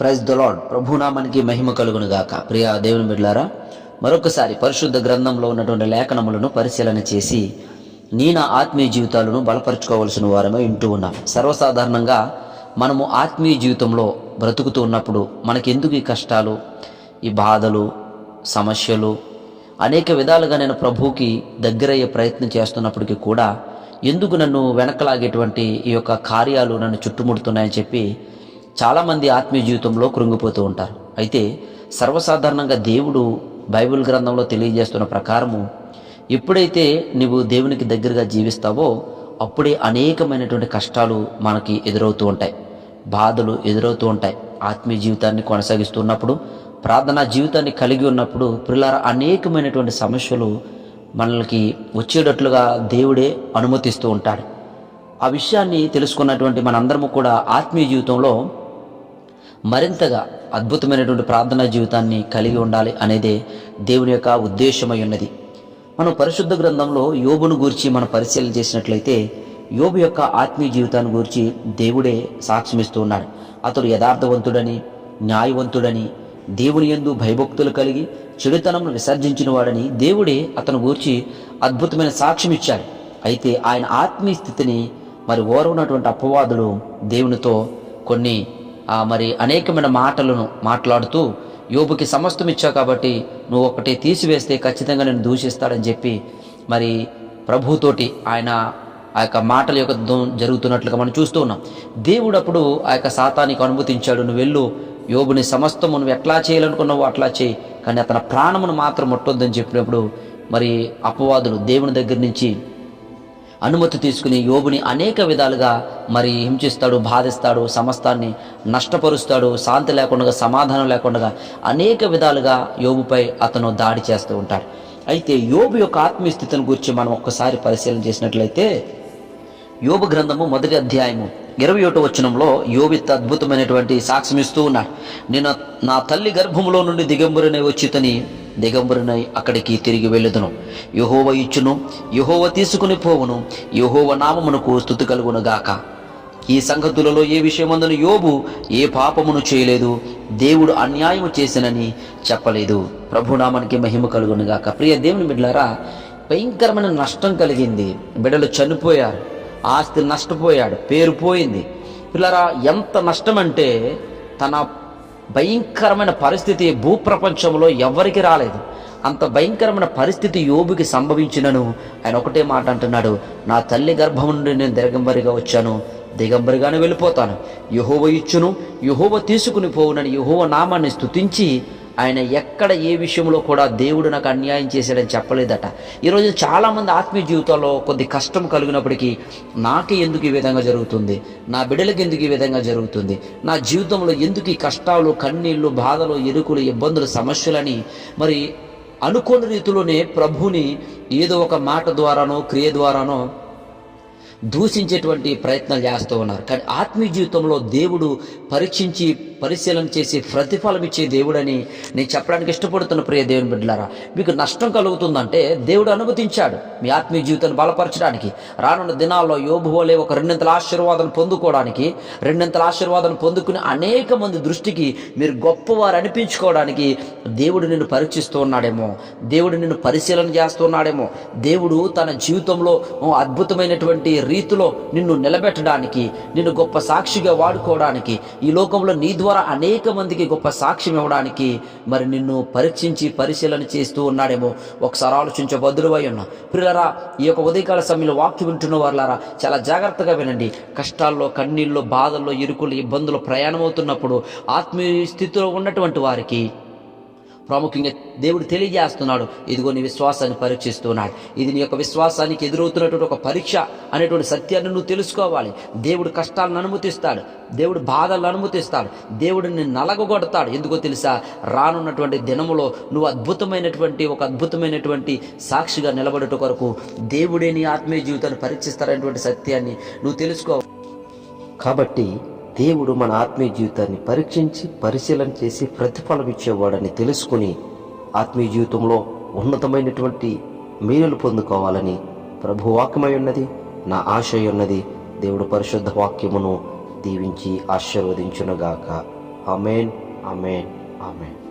Praise దొలాడ్ ప్రభునామానికి మహిమ కలుగును గాక ప్రియ దేవుని బిడ్లారా మరొకసారి పరిశుద్ధ గ్రంథంలో ఉన్నటువంటి లేఖనములను పరిశీలన చేసి నీ నా ఆత్మీయ జీవితాలను బలపరుచుకోవలసిన వారమే వింటూ ఉన్నాం. సర్వసాధారణంగా మనము ఆత్మీయ జీవితంలో బ్రతుకుతూ ఉన్నప్పుడు మనకెందుకు ఈ కష్టాలు ఈ బాధలు సమస్యలు? అనేక విధాలుగా నేను ప్రభువుకి దగ్గరయ్యే ప్రయత్నం చేస్తున్నప్పటికీ కూడా ఎందుకు నన్ను వెనకలాగేటువంటి ఈ యొక్క కార్యాలు నన్ను చుట్టుముడుతున్నాయని చెప్పి చాలామంది ఆత్మీయ జీవితంలో కృంగిపోతూ ఉంటారు. అయితే సర్వసాధారణంగా దేవుడు బైబిల్ గ్రంథంలో తెలియజేస్తున్న ప్రకారము ఎప్పుడైతే నువ్వు దేవునికి దగ్గరగా జీవిస్తావో అప్పుడే అనేకమైనటువంటి కష్టాలు మనకి ఎదురవుతూ ఉంటాయి. బాధలు ఎదురవుతూ ఉంటాయి. ఆత్మీయ జీవితాన్ని కొనసాగిస్తున్నప్పుడు ప్రార్థనా జీవితాన్ని కలిగి ఉన్నప్పుడు పిల్లల అనేకమైనటువంటి సమస్యలు మనకి వచ్చేటట్లుగా దేవుడే అనుమతిస్తూ ఉంటాడు. ఆ విషయాన్ని తెలుసుకున్నటువంటి మనందరము కూడా ఆత్మీయ జీవితంలో మరింతగా అద్భుతమైనటువంటి ప్రార్థనా జీవితాన్ని కలిగి ఉండాలి అనేదే దేవుని యొక్క ఉద్దేశమై ఉన్నది. మనం పరిశుద్ధ గ్రంథంలో యోబును గురించి మనం పరిశీలన చేసినట్లయితే యోబు యొక్క ఆత్మీయ జీవితాన్ని గురించి దేవుడే సాక్ష్యమిస్తూ ఉన్నాడు. అతడు యథార్థవంతుడని న్యాయవంతుడని దేవుని యందు భయభక్తులు కలిగి చెడుతనంను విసర్జించిన వాడని దేవుడే అతను గూర్చి అద్భుతమైన సాక్ష్యం ఇచ్చాడు అయితే ఆయన ఆత్మీయ స్థితిని మరి ఓరవునటువంటి అపవాదుడు దేవునితో కొన్ని మరి అనేకమైన మాటలను మాట్లాడుతూ యోబుకి సమస్తం ఇచ్చావు కాబట్టి నువ్వు ఒకటి తీసివేస్తే ఖచ్చితంగా నేను దూషిస్తాడని చెప్పి మరి ప్రభుతోటి ఆయన ఆ యొక్క మాటల యొక్క జరుగుతున్నట్లుగా మనం చూస్తూ ఉన్నాం. దేవుడు అప్పుడు ఆ యొక్క సాతానికి అనుమతించాడు నువ్వు వెళ్ళు యోబుని సమస్తము నువ్వు ఎట్లా చేయాలనుకున్నావో అట్లా చేయి కానీ అతని ప్రాణమును మాత్రం ముట్టొద్దని చెప్పినప్పుడు మరి అపవాదులు దేవుని దగ్గర నుంచి అనుమతి తీసుకుని యోబుని అనేక విధాలుగా మరి హింసిస్తాడు బాధిస్తాడు సమస్తాన్ని నష్టపరుస్తాడు శాంతి లేకుండా సమాధానం లేకుండా అనేక విధాలుగా యోబుపై అతను దాడి చేస్తూ ఉంటాడు. అయితే యోబు యొక్క ఆత్మీయ స్థితిని గురించి మనం ఒక్కసారి పరిశీలన చేసినట్లయితే యోబు గ్రంథము మొదటి అధ్యాయము ఇరవై ఒకటో వచనంలో యోబిత్ అద్భుతమైనటువంటి సాక్ష్యం ఇస్తూ ఉన్నాడు. నేను నా తల్లి గర్భములో నుండి దిగంబరునై వచ్చితని దిగంబరునై అక్కడికి తిరిగి వెళ్ళుదును. యహోవ ఇచ్చును యహోవ తీసుకుని పోవును యహోవ నామమునకు స్థుతి కలుగును గాక. ఈ సంగతులలో ఏ విషయమందును యోబు ఏ పాపమును చేయలేదు దేవుడు అన్యాయము చేసినని చెప్పలేదు. ప్రభునామానికి మహిమ కలుగునుగాక ప్రియ దేవుని బిడ్డలారా భయంకరమైన నష్టం కలిగింది. బిడ్డలు చనిపోయారు ఆస్తి నష్టపోయాడు పేరు పోయింది. పిల్లరా ఎంత నష్టం అంటే తన భయంకరమైన పరిస్థితి భూప్రపంచంలో ఎవరికి రాలేదు. అంత భయంకరమైన పరిస్థితి యోబుకి సంభవించినను ఆయన ఒకటే మాట అంటున్నాడు. నా తల్లి గర్భం నుండి నేను దిగంబరిగా వచ్చాను. దిగంబరిగానే వెళ్ళిపోతాను. యహోవ ఇచ్చును యహోవ తీసుకుని పోవునని యహోవ నామాన్ని స్తుతించి ఆయన ఎక్కడ ఏ విషయంలో కూడా దేవుడు నాకు అన్యాయం చేశాడని చెప్పలేదట. ఈరోజు చాలామంది ఆత్మీయ జీవితంలో కొద్ది కష్టం కలిగినప్పటికీ నాకు ఎందుకు ఈ విధంగా జరుగుతుంది? నా బిడ్డలకు ఎందుకు ఈ విధంగా జరుగుతుంది? నా జీవితంలో ఎందుకు ఈ కష్టాలు కన్నీళ్ళు బాధలు ఎరుకులు ఇబ్బందులు సమస్యలని మరి అనుకోని రీతిలోనే ప్రభుని ఏదో ఒక మాట ద్వారానో క్రియ ద్వారానో దూషించేటువంటి ప్రయత్నాలు చేస్తూ ఉన్నారు. కానీ ఆత్మీయ జీవితంలో దేవుడు పరీక్షించి పరిశీలన చేసి ప్రతిఫలం ఇచ్చే దేవుడని నేను చెప్పడానికి ఇష్టపడుతున్న ప్రియ దేవుని బిడ్డలారా మీకు నష్టం కలుగుతుందంటే దేవుడు అనుమతించాడు మీ ఆత్మీయ జీవితాన్ని బలపరచడానికి. రానున్న దినాల్లో యోబు వలె ఒక రెండింతల ఆశీర్వాదం పొందుకోవడానికి రెండింతల ఆశీర్వాదం పొందుకుని అనేక మంది దృష్టికి మీరు గొప్పవారు అనిపించుకోవడానికి దేవుడు నిన్ను పరీక్షిస్తూ ఉన్నాడేమో దేవుడు నిన్ను పరిశీలన చేస్తున్నాడేమో దేవుడు తన జీవితంలో అద్భుతమైనటువంటి రీతిలో నిన్ను నిలబెట్టడానికి నిన్ను గొప్ప సాక్షిగా వాడుకోవడానికి ఈ లోకంలో నీ ద్వారా అనేక మందికి గొప్ప సాక్ష్యం ఇవ్వడానికి మరి నిన్ను పరీక్షించి పరిశీలన చేస్తూ ఉన్నాడేమో. ఒకసారి ఆలోచించే బదులువై ఉన్నా పిల్లరా ఈ యొక్క ఉదయకాల సమయంలో వాక్యం వింటున్న వారులారా చాలా జాగ్రత్తగా వినండి. కష్టాల్లో కన్నీళ్ళు బాధల్లో ఇరుకులు ఇబ్బందులు ప్రయాణమవుతున్నప్పుడు ఆత్మీయ స్థితిలో ఉన్నటువంటి వారికి ప్రాముఖ్యంగా దేవుడు తెలియజేస్తున్నాడు ఇదిగో నీ విశ్వాసాన్ని పరీక్షిస్తున్నాడు. ఇది నీ యొక్క విశ్వాసానికి ఎదురవుతున్నటువంటి ఒక పరీక్ష అనేటువంటి సత్యాన్ని నువ్వు తెలుసుకోవాలి. దేవుడు కష్టాలను అనుమతిస్తాడు దేవుడు బాధలను అనుమతిస్తాడు దేవుడు నిన్ను నలగొడతాడు. ఎందుకో తెలుసా? రానున్నటువంటి దినములో నువ్వు అద్భుతమైనటువంటి ఒక అద్భుతమైనటువంటి సాక్షిగా నిలబడట కొరకు దేవుడే నీ ఆత్మీయ జీవితాన్ని పరీక్షిస్తారనేటువంటి సత్యాన్ని నువ్వు తెలుసుకో కాబట్టి దేవుడు మన ఆత్మీయ జీవితాన్ని పరీక్షించి పరిశీలన చేసి ప్రతిఫలం ఇచ్చేవాడని తెలుసుకుని ఆత్మీయ జీవితంలో ఉన్నతమైనటువంటి మేలులు పొందుకోవాలని ప్రభు వాక్యమై ఉన్నది నా ఆశ ఉన్నది. దేవుడు పరిశుద్ధ వాక్యమును దీవించి ఆశీర్వదించునుగాక. అమేన్ అమేన్ అమేన్